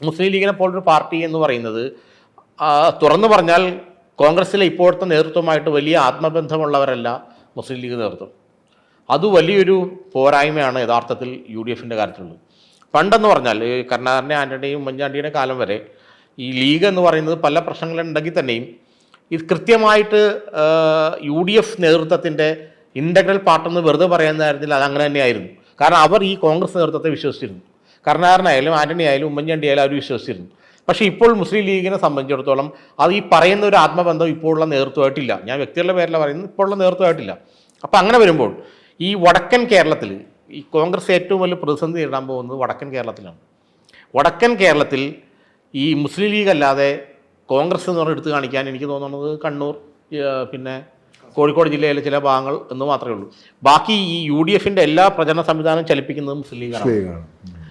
മുസ്ലിം ലീഗിനെ പോലൊരു പാർട്ടി എന്ന് പറയുന്നത് തുറന്നു പറഞ്ഞാൽ കോൺഗ്രസ്സിലെ ഇപ്പോഴത്തെ നേതൃത്വമായിട്ട് വലിയ ആത്മബന്ധമുള്ളവരല്ല മുസ്ലിം ലീഗ് നേതൃത്വം. അത് വലിയൊരു പോരായ്മയാണ് യഥാർത്ഥത്തിൽ യു ഡി എഫിന്റെ കാര്യത്തിലുള്ളത്. പണ്ടെന്ന് പറഞ്ഞാൽ കരുണാകരന്റെ ആന്റണിയും ഉമ്മൻചാണ്ടിയുടെ കാലം വരെ ഈ ലീഗ് എന്ന് പറയുന്നത് പല പ്രശ്നങ്ങളുണ്ടെങ്കിൽ തന്നെയും ഇത് കൃത്യമായിട്ട് യു ഡി എഫ് നേതൃത്വത്തിന്റെ ഇന്റഗ്രൽ പാർട്ടെന്ന് വെറുതെ പറയുന്നതായിരുന്നില്ല അത് അങ്ങനെ തന്നെയായിരുന്നു. കാരണം അവർ ഈ കോൺഗ്രസ് നേതൃത്വത്തെ വിശ്വസിച്ചിരുന്നു. കരുണാകരനായാലും ആന്റണി ആയാലും ഉമ്മൻചാണ്ടി ആയാലും അവർ വിശ്വസിച്ചിരുന്നു. പക്ഷേ ഇപ്പോൾ മുസ്ലിം ലീഗിനെ സംബന്ധിച്ചിടത്തോളം അത് ഈ പറയുന്ന ഒരു ആത്മബന്ധം ഇപ്പോഴുള്ള നേതൃത്വമായിട്ടില്ല. ഞാൻ വ്യക്തികളുടെ പേരിലാണ് പറയുന്നത് ഇപ്പോഴുള്ള നേതൃത്വമായിട്ടില്ല. അപ്പോൾ അങ്ങനെ വരുമ്പോൾ ഈ വടക്കൻ കേരളത്തിൽ ഈ കോൺഗ്രസ് ഏറ്റവും വലിയ പ്രതിസന്ധി നേരിടാൻ പോകുന്നത് വടക്കൻ കേരളത്തിലാണ്. വടക്കൻ കേരളത്തിൽ ഈ മുസ്ലിം ലീഗ് അല്ലാതെ കോൺഗ്രസ് എന്ന് പറഞ്ഞ് എടുത്ത് കാണിക്കാൻ എനിക്ക് തോന്നുന്നത് കണ്ണൂർ പിന്നെ കോഴിക്കോട് ജില്ലയിലെ ചില ഭാഗങ്ങൾ എന്ന് മാത്രമേ ഉള്ളൂ. ബാക്കി ഈ യു ഡി എഫിന്റെ എല്ലാ പ്രചരണ സംവിധാനം ചലിപ്പിക്കുന്നത് മുസ്ലിം ലീഗാണ്.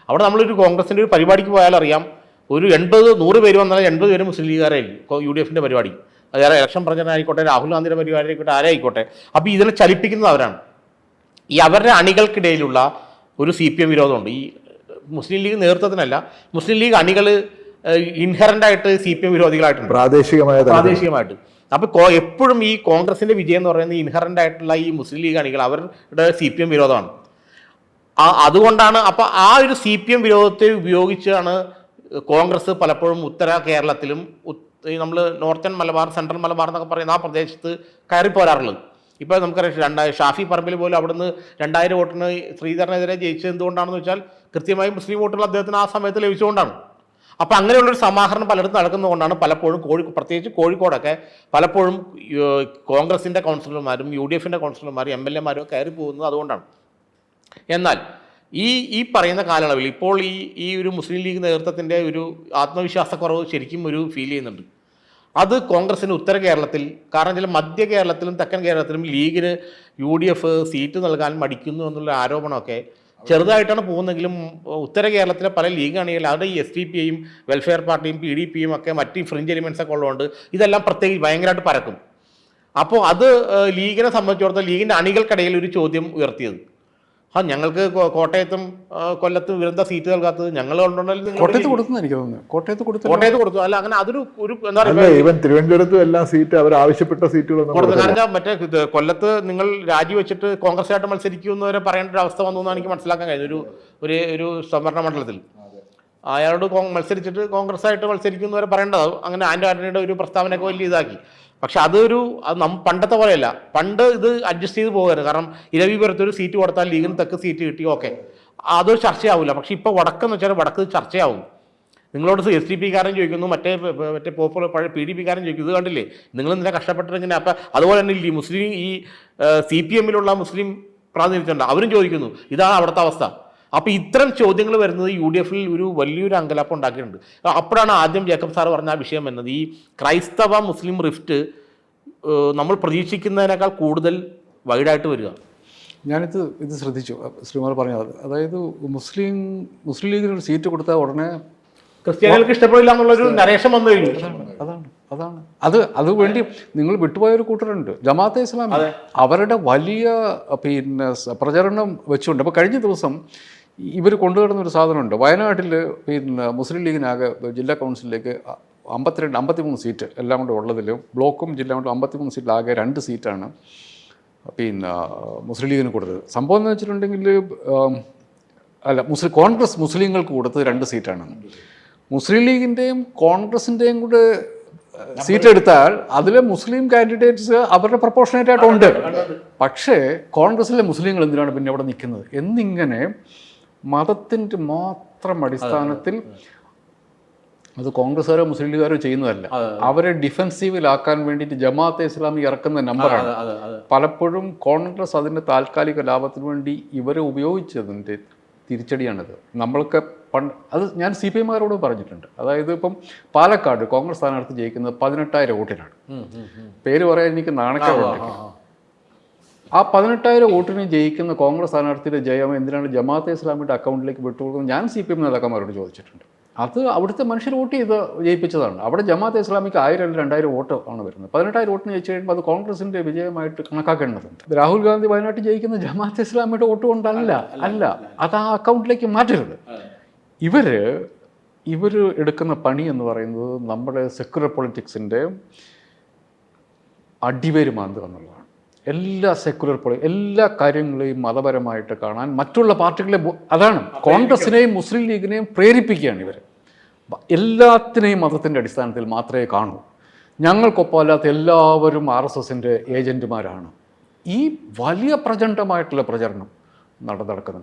അവിടെ നമ്മളൊരു കോൺഗ്രസിന്റെ ഒരു പരിപാടിക്ക് പോയാൽ അറിയാം. ഒരു എൺപത് നൂറ് പേര് വന്നാൽ എൺപത് പേര് മുസ്ലിം ലീഗുകാരായിരിക്കും യു ഡി എഫിന്റെ പരിപാടി. വേറെ ഇലക്ഷൻ പ്രചരണമായിക്കോട്ടെ രാഹുൽ ഗാന്ധിയുടെ പരിപാടി ആയിക്കോട്ടെ ആരായിക്കോട്ടെ. അപ്പോൾ ഇതിനെ ചലിപ്പിക്കുന്നത് അവരാണ്. ഈ അവരുടെ അണികൾക്കിടയിലുള്ള ഒരു സി പി എം വിരോധമുണ്ട്. ഈ മുസ്ലിം ലീഗ് നേതൃത്വത്തിനല്ല മുസ്ലിം ലീഗ് അണികൾ ഇൻഹറന്റ് ആയിട്ട് സി പി എം വിരോധികളായിട്ടുണ്ട്. പ്രാദേശികമായ പ്രാദേശികമായിട്ട്. അപ്പോൾ എപ്പോഴും ഈ കോൺഗ്രസിന്റെ വിജയം എന്ന് പറയുന്നത് ഇൻഹറന്റ് ആയിട്ടുള്ള ഈ മുസ്ലിം ലീഗ് അണികൾ അവരുടെ സി പി എം വിരോധമാണ്. അതുകൊണ്ടാണ് അപ്പോൾ ആ ഒരു സി പി എം വിരോധത്തെ ഉപയോഗിച്ചാണ് കോൺഗ്രസ് പലപ്പോഴും ഉത്തര കേരളത്തിലും ഈ നമ്മൾ നോർത്തേൺ മലബാർ സെൻട്രൽ മലബാർ എന്നൊക്കെ പറയുന്ന ആ പ്രദേശത്ത് കയറി പോരാറുള്ളത്. ഇപ്പോൾ നമുക്കറിയാം രണ്ടായിരം ഷാഫി പറമ്പിൽ പോലും അവിടുന്ന് രണ്ടായിരം വോട്ടിന് ശ്രീധരനെതിരെ ജയിച്ചത് എന്തുകൊണ്ടാണെന്ന് വെച്ചാൽ കൃത്യമായി മുസ്ലിം വോട്ടുകൾ അദ്ദേഹത്തിന് ആ സമയത്ത് ലഭിച്ചുകൊണ്ടാണ് അപ്പോൾ അങ്ങനെയുള്ളൊരു സമാഹരണം പലയിടത്തും നടക്കുന്നതുകൊണ്ടാണ് പലപ്പോഴും കോഴി പ്രത്യേകിച്ച് കോഴിക്കോടൊക്കെ പലപ്പോഴും കോൺഗ്രസിന്റെ കൗൺസിലർമാരും യു ഡി എഫിന്റെ കൗൺസിലർമാരും എം എൽ എമാരും കയറി പോകുന്നത് അതുകൊണ്ടാണ്. എന്നാൽ ഈ ഈ പറയുന്ന കാലയളവിൽ ഇപ്പോൾ ഈ ഈ ഒരു മുസ്ലിം ലീഗ് നേതൃത്വത്തിന്റെ ഒരു ആത്മവിശ്വാസക്കുറവ് ശരിക്കും ഒരു ഫീൽ ചെയ്യുന്നുണ്ട്. അത് കോൺഗ്രസിന് ഉത്തര കേരളത്തിൽ കാരണം ചില മധ്യ കേരളത്തിലും തെക്കൻ കേരളത്തിലും ലീഗിന് യു ഡി എഫ് സീറ്റ് നൽകാൻ മടിക്കുന്നു എന്നുള്ള ആരോപണമൊക്കെ ചെറുതായിട്ടാണ് പോകുന്നെങ്കിലും ഉത്തര കേരളത്തിലെ പല ലീഗ് അണികൾ അവിടെ ഈ എസ് ഡി പി ഐയും വെൽഫെയർ പാർട്ടിയും പി ഡി പിയും ഒക്കെ മറ്റ് ഫ്രിഞ്ച് എലിമെൻസ് ഒക്കെ ഉള്ളതുകൊണ്ട് ഇതെല്ലാം പ്രത്യേകിച്ച് ഭയങ്കരമായിട്ട് പരക്കും. അപ്പോൾ അത് ലീഗിനെ സംബന്ധിച്ചിടത്തോളം ലീഗിന്റെ അണികൾക്കിടയിൽ ഒരു ചോദ്യം ഉയർത്തിയത്. ആ ഞങ്ങൾക്ക് കോട്ടയത്തും കൊല്ലത്തും വിരുന്ന സീറ്റ് നൽകാത്തത് ഞങ്ങൾ കൊണ്ടുണ്ടെങ്കിൽ കോട്ടയത്ത് കൊടുത്തു എനിക്ക് തോന്നുന്നു. കോട്ടയത്ത് കൊടുത്തു കോട്ടയത്ത് കൊടുത്തു. അല്ല അങ്ങനെ അതൊരു ഒരു എന്താ പറയുക ഈവൻ തിരുവനന്തപുരത്തും എല്ലാ സീറ്റ് അവർ ആവശ്യപ്പെട്ട സീറ്റുകളൊന്നും കൊടുത്തു. കാരണം മറ്റേ ഇത് കൊല്ലത്ത് നിങ്ങൾ രാജിവെച്ചിട്ട് കോൺഗ്രസ് ആയിട്ട് മത്സരിക്കുന്നവരെ പറയേണ്ട ഒരു അവസ്ഥ വന്നു എന്നാണ് എനിക്ക് മനസ്സിലാക്കാൻ കഴിഞ്ഞത്. ഒരു ഒരു ഒരു സംവരണ മണ്ഡലത്തിൽ. അയാളോട് മത്സരിച്ചിട്ട് കോൺഗ്രസ് ആയിട്ട് മത്സരിക്കുമെന്ന് വരെ പറയേണ്ടത്. അങ്ങനെ ആൻഡ് ആന്റണിയുടെ ഒരു പ്രസ്താവനയൊക്കെ വലിയ ഇതാക്കി. പക്ഷെ അതൊരു അത് നം പണ്ടത്തെ പോലെയല്ല. പണ്ട് ഇത് അഡ്ജസ്റ്റ് ചെയ്ത് പോകരുത്. കാരണം ഇരവിപുരത്ത് ഒരു സീറ്റ് കൊടുത്താൽ ലീഗിന് തെക്ക് സീറ്റ് കിട്ടി ഓക്കെ അതൊരു ചർച്ചയാവില്ല പക്ഷെ ഇപ്പോൾ വടക്കെന്ന് വെച്ചാൽ വടക്ക് ചർച്ചയാവും. നിങ്ങളോട് എസ് ഡി പി കാരൻ ചോദിക്കുന്നു മറ്റേ മറ്റേ പോപ്പുലർ പഴയ പി ഡി പി കാരൻ ചോദിക്കുന്നു ഇത് കണ്ടില്ലേ? നിങ്ങൾ ഇന്നലെ കഷ്ടപ്പെട്ടിട്ടിങ്ങനെ അപ്പം അതുപോലെ തന്നെ ഈ മുസ്ലിം ഈ സി പി എമ്മിലുള്ള മുസ്ലിം പ്രാതിനിധ്യമുണ്ട്. അവരും ചോദിക്കുന്നു ഇതാണ് അവിടുത്തെ അവസ്ഥ. അപ്പോൾ ഇത്തരം ചോദ്യങ്ങൾ വരുന്നത് യു ഡി എഫിൽ ഒരു വലിയൊരു അങ്കലാപ്പം ഉണ്ടാക്കിയിട്ടുണ്ട്. അപ്പോഴാണ് ആദ്യം ജേക്കബ് സാർ പറഞ്ഞ ആ വിഷയം വരുന്നത് ഈ ക്രൈസ്തവ മുസ്ലിം റിഫ്റ്റ് നമ്മൾ പ്രതീക്ഷിക്കുന്നതിനേക്കാൾ കൂടുതൽ വൈഡായിട്ട് വരിക. ഞാനിത് ഇത് ശ്രദ്ധിച്ചു. ശ്രീമാർ പറഞ്ഞത് അതായത് മുസ്ലിം മുസ്ലിം ലീഗിന് ഒരു സീറ്റ് കൊടുത്താൽ ഉടനെ ക്രിസ്ത്യാനികൾക്ക് ഇഷ്ടപ്പെടില്ല എന്നുള്ളൊരു നരേഷൻ വന്നു കഴിഞ്ഞു. അതാണ്. അതാണ്. അത് അത് വേണ്ടി നിങ്ങൾ വിട്ടുപോയ ഒരു കൂട്ടരുണ്ട്. ജമാഅത്തെ ഇസ്ലാമി അവരുടെ വലിയ പിന്നെ പ്രചരണം വെച്ചുകൊണ്ട് അപ്പോൾ കഴിഞ്ഞ ദിവസം ഇവർ കൊണ്ടുവരുന്ന ഒരു സാധനമുണ്ട്. വയനാട്ടിൽ പിന്നെ മുസ്ലിം ലീഗിനാകെ ജില്ലാ കൗൺസിലിലേക്ക് അമ്പത്തിരണ്ട് അമ്പത്തിമൂന്ന് സീറ്റ് എല്ലാം കൂടെ ഉള്ളതിലും ബ്ലോക്കും ജില്ല കൊണ്ട് അമ്പത്തിമൂന്ന് സീറ്റിൽ ആകെ രണ്ട് സീറ്റാണ് പിന്നെ മുസ്ലിം ലീഗിന് കൊടുത്തത്. സംഭവം എന്ന് വെച്ചിട്ടുണ്ടെങ്കിൽ അല്ല മുസ്ലിം കോൺഗ്രസ് മുസ്ലിങ്ങൾക്ക് കൊടുത്തത് രണ്ട് സീറ്റാണ്. മുസ്ലിം ലീഗിന്റെയും കോൺഗ്രസിന്റെയും കൂടെ സീറ്റ് എടുത്താൽ അതിലെ മുസ്ലിം കാൻഡിഡേറ്റ്സ് അവരുടെ പ്രപ്പോർഷനേറ്റ് ആയിട്ടുണ്ട് പക്ഷേ കോൺഗ്രസിലെ മുസ്ലിങ്ങൾ എന്തിനാണ് പിന്നെ അവിടെ നിൽക്കുന്നത്? എന്നിങ്ങനെ മതത്തിന്റെ മാത്രം അടിസ്ഥാനത്തിൽ അത് കോൺഗ്രസ്സുകാരോ മുസ്ലിം ലീഗുകാരോ ചെയ്യുന്നതല്ല അവരെ ഡിഫെൻസീവിലാക്കാൻ വേണ്ടിയിട്ട് ജമാഅത്തെ ഇസ്ലാമി ഇറക്കുന്ന നമ്പറാണ്. പലപ്പോഴും കോൺഗ്രസ് അതിന്റെ താൽക്കാലിക ലാഭത്തിന് വേണ്ടി ഇവരെ ഉപയോഗിച്ചതിന്റെ തിരിച്ചടിയാണിത്. നമ്മൾക്ക് പണ്ട് അത് ഞാൻ സി പി എമ്മാരോട് പറഞ്ഞിട്ടുണ്ട്. അതായത് ഇപ്പം പാലക്കാട് കോൺഗ്രസ് സ്ഥാനാർത്ഥി ജയിക്കുന്നത് പതിനെട്ടായിരം വോട്ടിനാണ്. പേര് പറയാൻ എനിക്ക് നാണക്കേടുണ്ട്. ആ പതിനെട്ടായിരം വോട്ടിന് ജയിക്കുന്ന കോൺഗ്രസ് സ്ഥാനാർത്ഥിയുടെ ജയം എന്തിനാണ് ജമാഅത്തെ ഇസ്ലാമിയുടെ അക്കൗണ്ടിലേക്ക് വിട്ടുകൊടുക്കുന്നത്? ഞാൻ സി പി എം നേതാക്കന്മാരോട് ചോദിച്ചിട്ടുണ്ട്. അത് അവിടുത്തെ മനുഷ്യർ വോട്ട് ചെയ്ത് ജയിപ്പിച്ചതാണ്. അവിടെ ജമാഅത്തെ ഇസ്ലാമിക്ക് ആയിരം അല്ലെങ്കിൽ രണ്ടായിരം വോട്ട് ആണ് വരുന്നത്. പതിനെട്ടായിരം വോട്ടിന് ജയിച്ചു കഴിയുമ്പോൾ അത് കോൺഗ്രസിന്റെ വിജയമായിട്ട് കണക്കാക്കേണ്ടതുണ്ട്. രാഹുൽ ഗാന്ധി വയനാട്ടിൽ ജയിക്കുന്ന ജമാഅത്തെ ഇസ്ലാമിയുടെ വോട്ട് കൊണ്ടല്ല. അല്ല അത് ആ അക്കൗണ്ടിലേക്ക് മാറ്റരുത്. ഇവർ ഇവർ എടുക്കുന്ന പണി എന്ന് പറയുന്നത് നമ്മുടെ സെക്യുലർ പൊളിറ്റിക്സിന്റെ അടിവേര് മാന്തുക എന്നുള്ളതാണ്. എല്ലാ സെക്യുലർ പൊളി എല്ലാ കാര്യങ്ങളെയും മതപരമായിട്ട് കാണാൻ മറ്റുള്ള പാർട്ടികളെ അതാണ്. കോൺഗ്രസിനെയും മുസ്ലിം ലീഗിനെയും പ്രേരിപ്പിക്കുകയാണ് ഇവർ എല്ലാത്തിനെയും മതത്തിന്റെ അടിസ്ഥാനത്തിൽ മാത്രമേ കാണൂ. ഞങ്ങൾക്കൊപ്പമല്ലാത്ത എല്ലാവരും ആർ എസ് എസിന്റെ ഏജന്റുമാരാണ് ഈ വലിയ പ്രചണ്ഡമായിട്ടുള്ള പ്രചരണം നട നടക്കുന്നുണ്ട്.